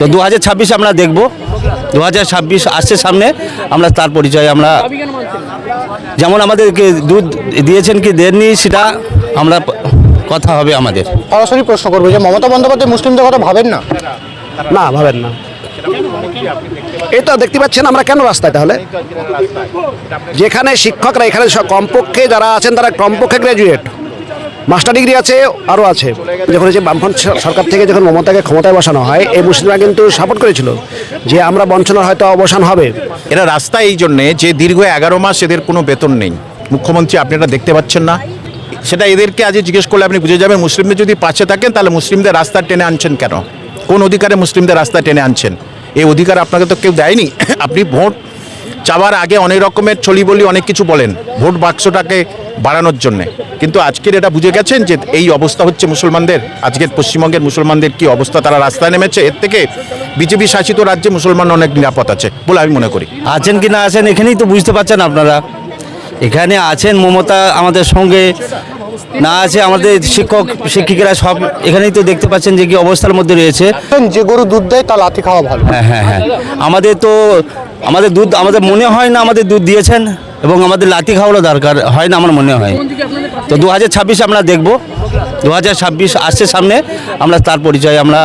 তো দু হাজার ছাব্বিশে আমরা দেখব। দু হাজার ছাব্বিশ আসছে সামনে আমরা তার পরিচয় আমরা যেমন আমাদেরকে দুধ দিয়েছেন কি দেননি সেটা আমরা কথা হবে আমাদের। সরাসরি প্রশ্ন করব যে মমতা বন্দ্যোপাধ্যায় মুসলিমদের কথা ভাবেন না? না ভাবেন না। তো দেখতে পাচ্ছেন আমরা কেন রাস্তায় তাহলে? যেখানে শিক্ষকরা এখানে কমপক্ষে যারা আছেন তারা কমপক্ষে গ্র্যাজুয়েট মাস্টার ডিগ্রি আছে, আরও আছে। যখন যে বামফ্রন্ট সরকার থেকে যখন মমতাকে ক্ষমতায় বসানো হয়, এই মুসলিমরা কিন্তু সাপোর্ট করেছিল যে আমরা বঞ্চনার হয়তো অবসান হবে। এরা রাস্তা এই জন্যে যে দীর্ঘ এগারো মাস এদের কোনো বেতন নেই। মুখ্যমন্ত্রী, আপনি এটা দেখতে পাচ্ছেন না। সেটা এদেরকে আজ জিজ্ঞেস করলে আপনি বুঝে যাবেন, মুসলিমদের যদি পাশে থাকেন, তাহলে মুসলিমদের রাস্তা টেনে আনছেন কেন? কোন অধিকারে মুসলিমদের রাস্তা টেনে আনছেন? এই অধিকার আপনাকে তো কেউ দেয়নি। আপনি ভোট চাওয়ার আগে অনেক রকমের ছলি বলি অনেক কিছু বলেন, ভোট বাক্সটাকে বাড়ানোর জন্যে। কিন্তু আজকের এটা বুঝে গেছেন যে এই অবস্থা হচ্ছে মুসলমানদের। আজকের পশ্চিমবঙ্গের মুসলমানদের কি অবস্থা? তারা রাস্তায় নেমেছে, এর থেকে বিজেপি শাসিত রাজ্যে মুসলমান অনেক নিরাপদ আছে বলে আমি মনে করি। আছেন কি না আছেন এখানেই তো বুঝতে পারছেন আপনারা। এখানে আছেন মমতা আমাদের সঙ্গে। না আছে আমাদের শিক্ষক শিক্ষিকারা সব এখানেই তো দেখতে পাচ্ছেন যে কি অবস্থার মধ্যে রয়েছে। যে গরু দুধ দেয় তা লাথি খাওয়া ভালো। হ্যাঁ হ্যাঁ হ্যাঁ। আমাদের তো আমাদের দুধ আমাদের মনে হয় না আমাদের দুধ দিয়েছেন এবং আমাদের লাঠি খাওয়ারও দরকার হয় না আমার মনে হয়। তো দু হাজার ছাব্বিশে আমরা দেখব। দু হাজার ছাব্বিশ আসছে সামনে আমরা তার পরিচয় আমরা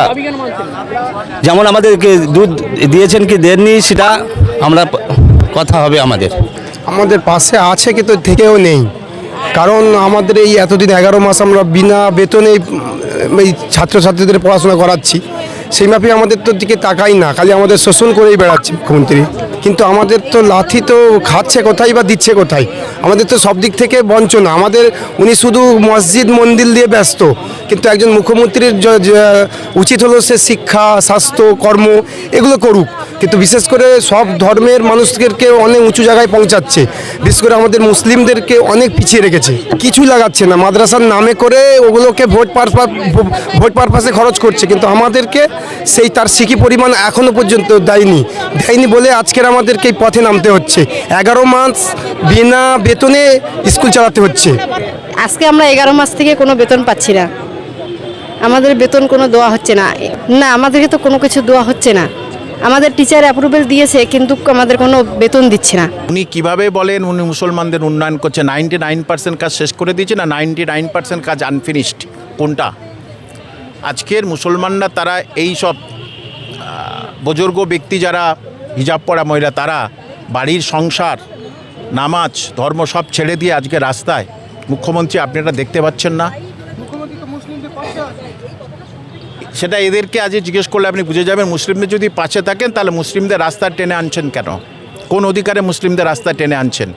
যেমন আমাদেরকে দুধ দিয়েছেন কি দেননি সেটা আমরা কথা হবে আমাদের। আমাদের পাশে আছে কিন্তু থেকেও নেই। কারণ আমাদের এই এতদিন এগারো মাস আমরা বিনা বেতনে এই ছাত্রছাত্রীদের পড়াশোনা করাচ্ছি। সেই মাপে আমাদের তো দিকে তাকাই না, খালি আমাদের শোষণ করেই বেড়াচ্ছে মুখ্যমন্ত্রী। কিন্তু আমাদের তো লাথি তো খাচ্ছে কোথায় বা দিচ্ছে কোথায়? আমাদের তো সব দিক থেকে বঞ্চনা। আমাদের উনি শুধু মসজিদ, মন্দির দিয়ে ব্যস্ত। কিন্তু একজন মুখ্যমন্ত্রীর উচিত হলো সে শিক্ষা, স্বাস্থ্য, কর্ম এগুলো করুক। কিন্তু বিশেষ করে সব ধর্মের মানুষদেরকে অনেক উঁচু জায়গায় পৌঁছাচ্ছে। বিশেষ করে আমাদের মুসলিমদেরকে অনেক পিছিয়ে রেখেছে। কিছু লাগাচ্ছে না। মাদ্রাসার নামে করে ওগুলোকে ভোট পারপাস ভোট পারপাসে খরচ করছে। কিন্তু আমাদেরকে সেই তার সিকি পরিমাণ এখনও পর্যন্ত দেয়নি। দেয়নি বলে আজকের আমাদেরকে এই পথে নামতে হচ্ছে। এগারো মাস বিনা বেতনে স্কুল চালাতে হচ্ছে। আজকে আমরা এগারো মাস থেকে কোনো বেতন পাচ্ছি না। আমাদের বেতন কোনো দেওয়া হচ্ছে না। না আমাদেরকে তো কোনো কিছু দেওয়া হচ্ছে না। আমাদের টিচার অ্যাপ্রুভেল দিয়েছে কিন্তু আমাদের কোনো বেতন দিচ্ছে না। উনি কীভাবে বলেন? উনি মুসলমানদের উন্নয়ন করছে। নাইনটি নাইন পার্সেন্ট কাজ শেষ করে দিয়েছে না? নাইনটি নাইন পার্সেন্ট কাজ আনফিনিশড কোনটা? আজকের মুসলমানরা তারা এই সব বুজুর্গ ব্যক্তি যারা হিজাব পরা মহিলা, তারা বাড়ির সংসার, নামাজ, ধর্ম সব ছেড়ে দিয়ে আজকে রাস্তায়। মুখ্যমন্ত্রী, আপনি এটা দেখতে পাচ্ছেন না। সেটা এদেরকে আজ জিজ্ঞেস করলে আপনি বুঝে যাবেন। মুসলিমদের যদি পাশে থাকেন, তাহলে মুসলিমদের রাস্তা টেনে আনছেন কেন? কোন অধিকারে মুসলিমদের রাস্তা টেনে আনছেন?